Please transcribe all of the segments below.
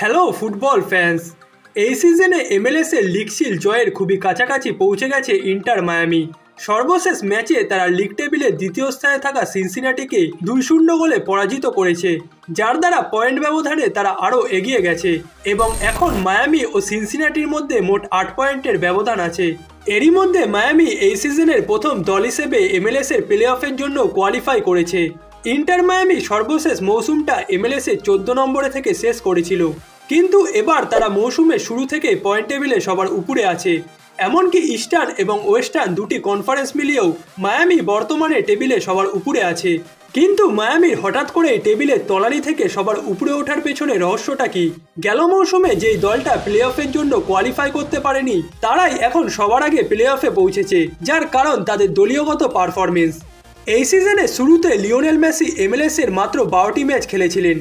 Hello football fans এই সিজনে MLS এর লিগ শিল জয়ের খুবই কাছাকাছি পৌঁছে গেছে ইন্টার মায়ামি সর্বশেষ ম্যাচে তারা লিগ টেবিলের দ্বিতীয় স্থানে থাকা সিনসিনাটিকে দুই শূন্য গোলে পরাজিত করেছে, যার দ্বারা পয়েন্ট ব্যবধানে তারা আরও এগিয়ে গেছে। এবং এখন মায়ামি ও সিনসিনাটির মধ্যে মোট আট পয়েন্টের ব্যবধান আছে। এরই মধ্যে মায়ামি এই সিজনের প্রথম দল হিসেবে এমএলএস এর প্লে অফের জন্য কোয়ালিফাই করেছে। ইন্টার মায়ামি সর্বশেষ মৌসুমটা এমএলএস চোদ্দ নম্বরে থেকে শেষ করেছিল। কিন্তু এবার তারা মৌসুমের শুরু থেকে পয়েন্ট টেবিলে সবার উপরে আছে। এমনকি ইস্টার্ন এবং ওয়েস্টার্ন দুটি কনফারেন্স মিলিয়েও মায়ামি বর্তমানে টেবিলে সবার উপরে আছে। কিন্তু মায়ামির হঠাৎ করে টেবিলের তলানি থেকে সবার উপরে ওঠার পেছনে রহস্যটা কি? গেল মৌসুমে যেই দলটা প্লে অফের জন্য কোয়ালিফাই করতে পারেনি, তারাই এখন সবার আগে প্লে অফে পৌঁছেছে, যার কারণ তাদের দলীয়গত পারফরমেন্স এই সিজনে শুরুতে লিওনেল মেসি এমএলএস এর মাত্র বারোটি ম্যাচ খেলেছিলেন,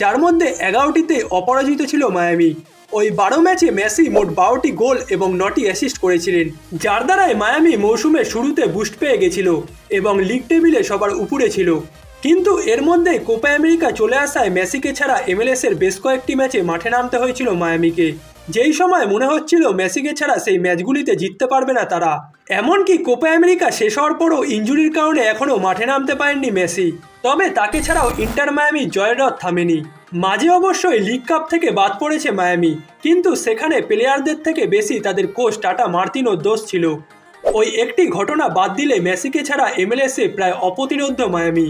যার মধ্যে এগারোটিতে অপরাজিত ছিল মায়ামি। ওই বারো ম্যাচে মেসি মোট বারোটি গোল এবং নটি অ্যাসিস্ট করেছিলেন, যার দ্বারাই মায়ামি মৌসুমের শুরুতে বুস্ট পেয়ে গেছিল এবং লিগ টেবিলে সবার উপরে ছিল। কিন্তু এর মধ্যে কোপা আমেরিকা চলে আসায় মেসিকে ছাড়া এমএলএস এর বেশ কয়েকটি ম্যাচে মাঠে নামতে হয়েছিল মায়ামিকে। যেই সময় মনে হচ্ছিল মেসিকে ছাড়া সেই ম্যাচগুলিতে জিততে পারবে না তারা, এমনকি কোপা আমেরিকা শেষ হওয়ার পরও ইঞ্জুরির কারণে এখনও মাঠে নামতে পারেননি মেসি। তবে তাকে ছাড়াও ইন্টার মায়ামি জয়ের থামেনি। মাঝে অবশ্যই লিগ কাপ থেকে বাদ পড়েছে মায়ামি, কিন্তু সেখানে প্লেয়ারদের থেকে বেশি তাদের কোচ টাটা মার্তিনোর দোষ ছিল। ওই একটি ঘটনা বাদ দিলে মেসিকে ছাড়া এমএলএসে প্রায় অপ্রতিরোধ্য মায়ামি,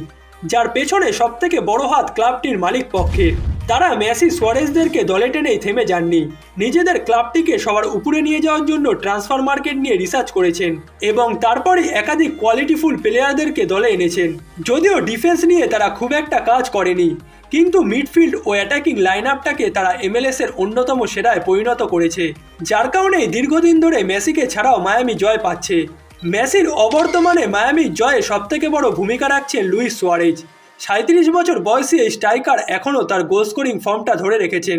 যার পেছনে সবথেকে বড় হাত ক্লাবটির মালিক পক্ষের তারা মেসি সোয়ারেজদেরকে দলে টেনেই থেমে যাননি। নিজেদের ক্লাবটিকে সবার উপরে নিয়ে যাওয়ার জন্য ট্রান্সফার মার্কেট নিয়ে রিসার্চ করেছেন এবং তারপরে একাধিক কোয়ালিটিফুল প্লেয়ারদেরকে দলে এনেছেন। যদিও ডিফেন্স নিয়ে তারা খুব একটা কাজ করেনি, কিন্তু মিডফিল্ড ও অ্যাটাকিং লাইন আপটাকে তারা এমএলএস এর অন্যতম সেরায় পরিণত করেছে, যার কারণে দীর্ঘদিন ধরে মেসিকে ছাড়াও মায়ামি জয় পাচ্ছে। মেসির অবর্তমানে মায়ামি জয়ে সবথেকে বড় ভূমিকা রাখছেন লুইস সোয়ারেজ। সাঁত্রিশ বছর বয়সী এই স্ট্রাইকার এখনও তার গোল স্কোরিং ফর্মটা ধরে রেখেছেন।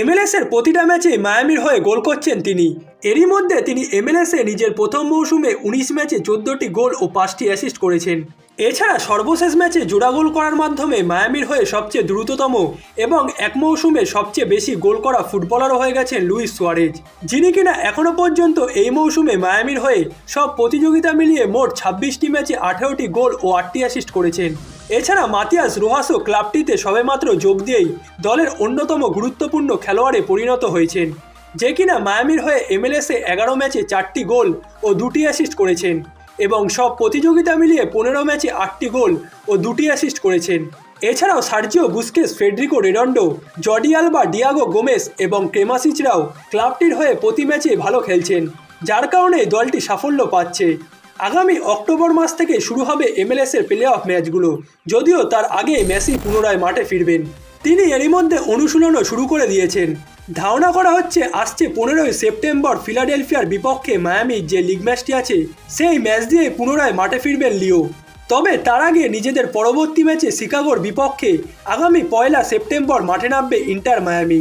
এমএলএস এর প্রতিটা ম্যাচে মায়ামির হয়ে গোল করছেন তিনি। এরই মধ্যে তিনি এমএলএস নিজের প্রথম মৌসুমে উনিশ ম্যাচে চোদ্দটি গোল ও পাঁচটি অ্যাসিস্ট করেছেন। এছাড়া সর্বশেষ ম্যাচে জোড়া গোল করার মাধ্যমে মায়ামির হয়ে সবচেয়ে দ্রুততম এবং এক মৌসুমে সবচেয়ে বেশি গোল করা ফুটবলারও হয়ে গেছেন লুইস সোয়ারেজ, যিনি কিনা এখনও পর্যন্ত এই মৌসুমে মায়ামির হয়ে সব প্রতিযোগিতা মিলিয়ে মোট ছাব্বিশটি ম্যাচে আঠেরোটি গোল ও আটটি অ্যাসিস্ট করেছেন। এছাড়া মাতিয়াস রোহাসও ক্লাবটিতে সবেমাত্র যোগ দিয়েই দলের অন্যতম গুরুত্বপূর্ণ খেলোয়াড়ে পরিণত হয়েছেন, যে কিনা মায়ামির হয়ে এমএলএসে এগারো ম্যাচে চারটি গোল ও দুটি অ্যাসিস্ট করেছেন এবং সব প্রতিযোগিতা মিলিয়ে পনেরো ম্যাচে আটটি গোল ও দুটি অ্যাসিস্ট করেছেন। এছাড়াও Sergio Busquets Federico Redondo, Jordi Alba, Diego Gomes এবং ক্রেমাসিচরাও ক্লাবটির হয়ে প্রতি ম্যাচে ভালো খেলছেন, যার কারণে দলটি সাফল্য পাচ্ছে। আগামী অক্টোবর মাস থেকে শুরু হবে এমএলএস এর প্লে অফ ম্যাচগুলো যদিও তার আগে মেসি পুনরায় মাঠে ফিরবেন। তিনি এরই মধ্যে অনুশীলনও শুরু করে দিয়েছেন। ধারণা করা হচ্ছে, আসছে পনেরোই সেপ্টেম্বর ফিলাডেলফিয়ার বিপক্ষে মায়ামির যে লিগ ম্যাচটি আছে, সেই ম্যাচ দিয়ে পুনরায় মাঠে ফিরবেন লিও। তবে তার আগে নিজেদের পরবর্তী ম্যাচে শিকাগোর বিপক্ষে আগামী পয়লা সেপ্টেম্বর মাঠে নামবে ইন্টার মায়ামি।